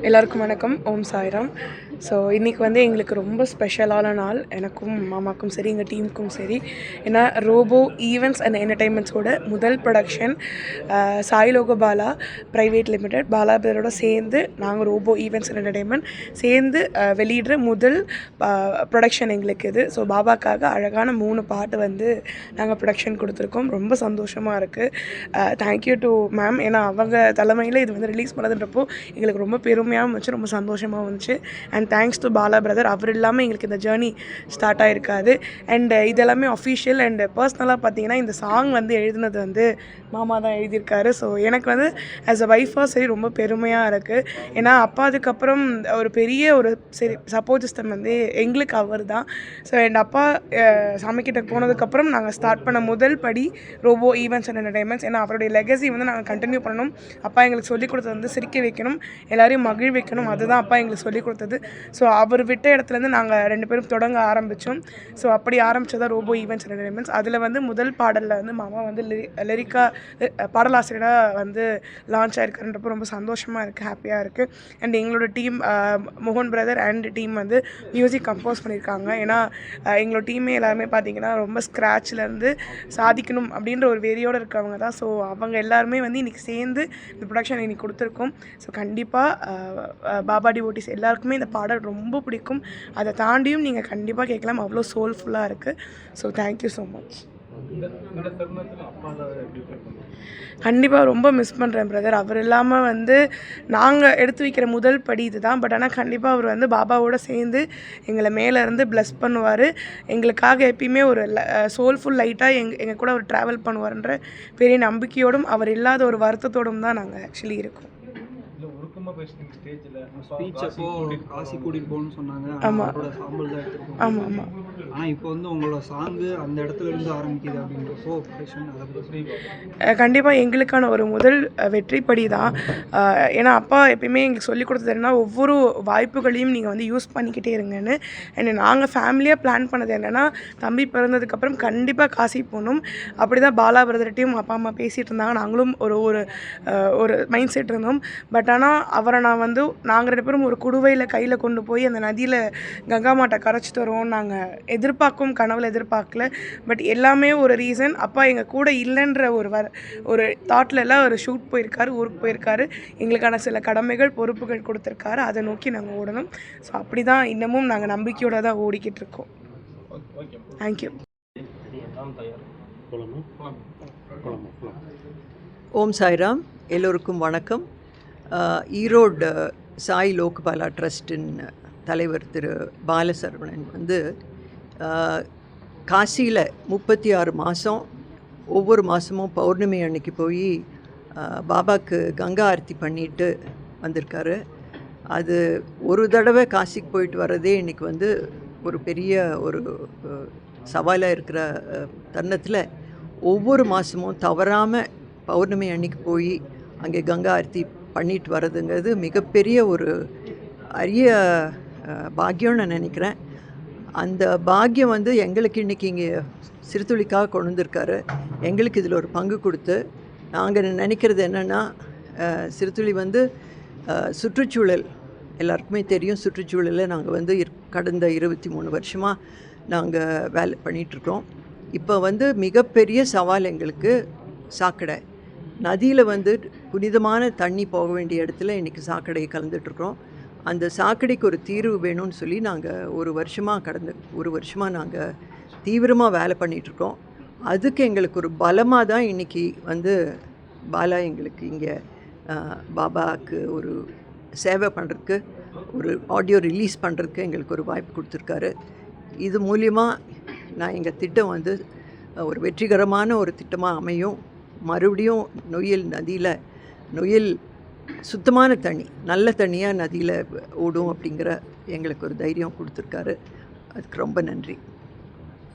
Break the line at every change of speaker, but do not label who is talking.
எல்லாருக்கும் வணக்கம். ஓம் சாய்ராம். ஸோ இன்றைக்கி வந்து எங்களுக்கு ரொம்ப ஸ்பெஷலான நாள். எனக்கும் மாமாக்கும் சரி எங்கள் டீமுக்கும் சரி. ஏன்னா ரோபோ ஈவெண்ட்ஸ் அண்ட் என்டர்டைன்மெண்ட்ஸோட முதல் production Sailoka Bala private limited Bala சேர்ந்து நாங்கள் ரோபோ ஈவெண்ட்ஸ் அண்ட் என்டர்டைன்மெண்ட் சேர்ந்து வெளியிடுற முதல் ப்ரொடக்ஷன் எங்களுக்கு இது. ஸோ பாபாக்காக அழகான மூணு பாட்டு வந்து நாங்கள் ப்ரொடக்ஷன் கொடுத்துருக்கோம். ரொம்ப சந்தோஷமாக இருக்குது தேங்க்யூ டு மேம் ஏன்னா அவங்க தலைமையில் இது வந்து ரிலீஸ் பண்ணதுன்றப்போ எங்களுக்கு ரொம்ப பெருமையாகவும் இருந்துச்சு ரொம்ப சந்தோஷமாக இருந்துச்சு. And thanks to Bala brother அவர் இல்லாமல் எங்களுக்கு இந்த ஜேர்னி ஸ்டார்ட் ஆகிருக்காது அண்ட் இதெல்லாமே அஃபிஷியல் அண்ட் பர்சனலாக பார்த்தீங்கன்னா இந்த சாங் வந்து எழுதுனது வந்து மாமா தான் எழுதியிருக்காரு. ஸோ எனக்கு வந்து ஆஸ் அ ஒய்ஃபாக சரி ரொம்ப பெருமையாக இருக்குது ஏன்னா அப்பா அதுக்கப்புறம் ஒரு பெரிய ஒரு சரி சப்போர்ட் சிஸ்டம் வந்து எங்களுக்கு அவர் தான் ஸோ என் அப்பா சாமிக்கிட்ட போனதுக்கப்புறம் நாங்கள் ஸ்டார்ட் பண்ண முதல் படி ரோபோ ஈவெண்ட்ஸ் அண்ட் என்டர்டைன்மெண்ட்ஸ் ஏன்னா அவருடைய லெகசி வந்து நாங்கள் கண்டினியூ பண்ணணும். அப்பா எங்களுக்கு சொல்லிக் கொடுத்தது வந்து சிரிக்க வைக்கணும். எல்லாரையும் மகிழ் வைக்கணும். அதுதான் அப்பா எங்களுக்கு சொல்லிக் கொடுத்தது. ஸோ அவர் விட்ட இடத்துலேருந்து நாங்கள் ரெண்டு பேரும் தொடங்க ஆரம்பித்தோம் ஸோ அப்படி ஆரம்பித்ததான் ரோபோ ஈவெண்ட்ஸ் அண்ட் என்டர்டைன்மெண்ட்ஸ் அதில் வந்து முதல் பாடலில் வந்து மாமா வந்து லிரிக்கா பாடலாசிரியராக வந்து லான்ச் ஆயிருக்காருன்றப்போ ரொம்ப சந்தோஷமாக இருக்குது ஹாப்பியாக இருக்குது அண்ட் எங்களோட டீம் மோகன் பிரதர் அண்ட் டீம் வந்து மியூசிக் கம்போஸ் பண்ணியிருக்காங்க ஏன்னா எங்களோட டீமே எல்லாருமே பார்த்தீங்கன்னா ரொம்ப ஸ்க்ராட்ச்லேருந்து சாதிக்கணும் அப்படின்ற ஒரு வெறியோடு இருக்கவங்க தான். ஸோ அவங்க எல்லாருமே வந்து இன்றைக்கி சேர்ந்து இந்த ப்ரொடக்ஷன் இன்னைக்கு கொடுத்துருக்கோம். ஸோ கண்டிப்பாக பாபா டிவோட்டிஸ் எல்லாருக்குமே இந்த பாடல் ரொம்ப பிடிக்கும். அதை தாண்டியும் நீங்கள் கண்டிப்பாக கேட்கலாம். அவ்வளோ சோல்ஃபுல்லாக இருக்குது ஸோ தேங்க்யூ ஸோ மச் கண்டிப்பாக ரொம்ப மிஸ் பண்ணுறேன் பிரதர் அவர் இல்லாமல் வந்து நாங்கள் எடுத்து வைக்கிற முதல் படி இதுதான். பட் ஆனால் கண்டிப்பாக அவர் வந்து பாபாவோட சேர்ந்து எங்களை மேலே இருந்து ப்ளஸ் பண்ணுவார். எங்களுக்காக எப்பயுமே ஒரு சோல்ஃபுல் லைட்டாக எங் எங்கள் கூட அவர் ட்ராவல் பண்ணுவார்ன்ற பெரிய நம்பிக்கையோடும் அவர் இல்லாத ஒரு வருத்தத்தோடும் தான் நாங்கள் ஆக்சுவலி இருக்கோம்.
பேசுனீங்க ஸ்டேஜ்ல
ஸ்பீச் அப்போ காசி கூட்டிட்டு போகணும்னு சொன்னாங்க.
ஆமா.
அவரோட சாம்பல் தான் எடுத்துருக்கோம்.
ஆமாம் ஆமாம்
ஆனா இப்போ வந்து உங்களோட சாங்கு அந்த இடத்துல இருந்து ஆரம்பிக்குது அப்படின்றப்போ ப்ரெஷன் அதை பற்றி
கண்டிப்பாக எங்களுக்கான ஒரு முதல் வெற்றிப்படி தான். ஏன்னா அப்பா எப்பயுமே எங்களுக்கு சொல்லி கொடுத்தது என்னன்னா ஒவ்வொரு வாய்ப்புகளையும் நீங்கள் வந்து யூஸ் பண்ணிக்கிட்டே இருங்கன்னு. அண்ட் நாங்கள் ஃபேமிலியாக பிளான் பண்ணது என்னென்னா தம்பி பிறந்ததுக்கப்புறம் கண்டிப்பாக காசி போகணும். அப்படி தான் பாலா பிரதர்கிட்டையும் அப்பா அம்மா பேசிகிட்டு இருந்தாங்க. நாங்களும் ஒரு ஒரு ஒரு மைண்ட் செட் இருந்தோம் பட் ஆனால் அவரை நான் வந்து நாங்கள் ரெண்டு பேரும் ஒரு குடுவையில் கையில் கொண்டு போய் அந்த நதியில் கங்கா மாட்டை கரைச்சிட்டு வருவோம் நாங்கள் எதிர்பார்க்கும் கனவுல எதிர்பார்க்கல. பட் எல்லாமே ஒரு ரீசன். அப்பா எங்கள் கூட இல்லைன்ற ஒரு வர ஒரு தாட்ல எல்லாம் ஒரு ஷூட் போயிருக்காரு ஊருக்கு போயிருக்காரு. எங்களுக்கான சில கடமைகள் பொறுப்புகள் கொடுத்துருக்காரு. அதை நோக்கி நாங்கள் ஓடணும். ஸோ அப்படி தான் இன்னமும் நாங்கள் நம்பிக்கையோட தான் ஓடிக்கிட்டு இருக்கோம்.
Okay
thank you
Om Sairam. எல்லோருக்கும் வணக்கம். ஈரோடு சாய் லோக்பாலா ட்ரஸ்டின் தலைவர் திரு பாலசரவணன் வந்து காசியில் முப்பத்தி ஆறு மாதம் ஒவ்வொரு மாதமும் பௌர்ணமி அன்னைக்கு போய் பாபாவுக்கு பாபாக்கு கங்கா ஆர்த்தி பண்ணிட்டு வந்திருக்காரு. அது ஒரு தடவை காசிக்கு போயிட்டு வர்றதே இன்றைக்கி வந்து ஒரு பெரிய ஒரு சவாலாக இருக்கிற தருணத்தில் ஒவ்வொரு மாதமும் தவறாமல் பௌர்ணமி அன்னைக்கு போய் அங்கே கங்கா ஆரத்தி பண்ணிட்டு வர்றதுங்கிறது மிகப்பெரிய ஒரு அரிய பாக்கியம்னு நான் நினைக்கிறேன். அந்த பாக்கியம் வந்து எங்களுக்கு இன்றைக்கி இங்கே சிறுத்துளிக்காக கொண்டு வந்திருக்காரு. எங்களுக்கு இதில் ஒரு பங்கு கொடுத்து நாங்கள் நினைக்கிறது என்னென்னா சிறுத்துளி வந்து சுற்றுச்சூழல் எல்லாருக்குமே தெரியும் சுற்றுச்சூழலில் நாங்கள் வந்து இரு- கடந்த இருபத்தி மூணு வருஷமாக நாங்கள் வேலை பண்ணிகிட்ருக்கோம் இப்போ வந்து மிகப்பெரிய சவால் எங்களுக்கு சாக்கடை. நதியில் வந்து புனிதமான தண்ணி போக வேண்டிய இடத்துல இன்றைக்கி சாக்கடையை கலந்துட்டுருக்குறோம். அந்த சாக்கடைக்கு ஒரு தீர்வு வேணும்னு சொல்லி நாங்கள் ஒரு வருஷமாக கடந்த ஒரு வருஷமாக நாங்கள் தீவிரமாக வேலை பண்ணிகிட்ருக்கோம் அதுக்கு எங்களுக்கு ஒரு பலமாக தான் இன்றைக்கி வந்து பாலா எங்களுக்கு இங்கே பாபாவுக்கு ஒரு சேவை பண்ணுறதுக்கு ஒரு ஆடியோ ரிலீஸ் பண்ணுறதுக்கு எங்களுக்கு ஒரு வாய்ப்பு கொடுத்துருக்காரு. இது மூலியமாக நான் எங்கள் திட்டம் வந்து ஒரு வெற்றிகரமான ஒரு திட்டமாக அமையும். மறுபடியும் நொய்யல் நதியில் நொயில் சுத்தமான தண்ணி நல்ல தண்ணியாக நதியில் ஓடும் அப்படிங்கிற எங்களுக்கு ஒரு தைரியம் கொடுத்துருக்காரு. அதுக்கு ரொம்ப நன்றி.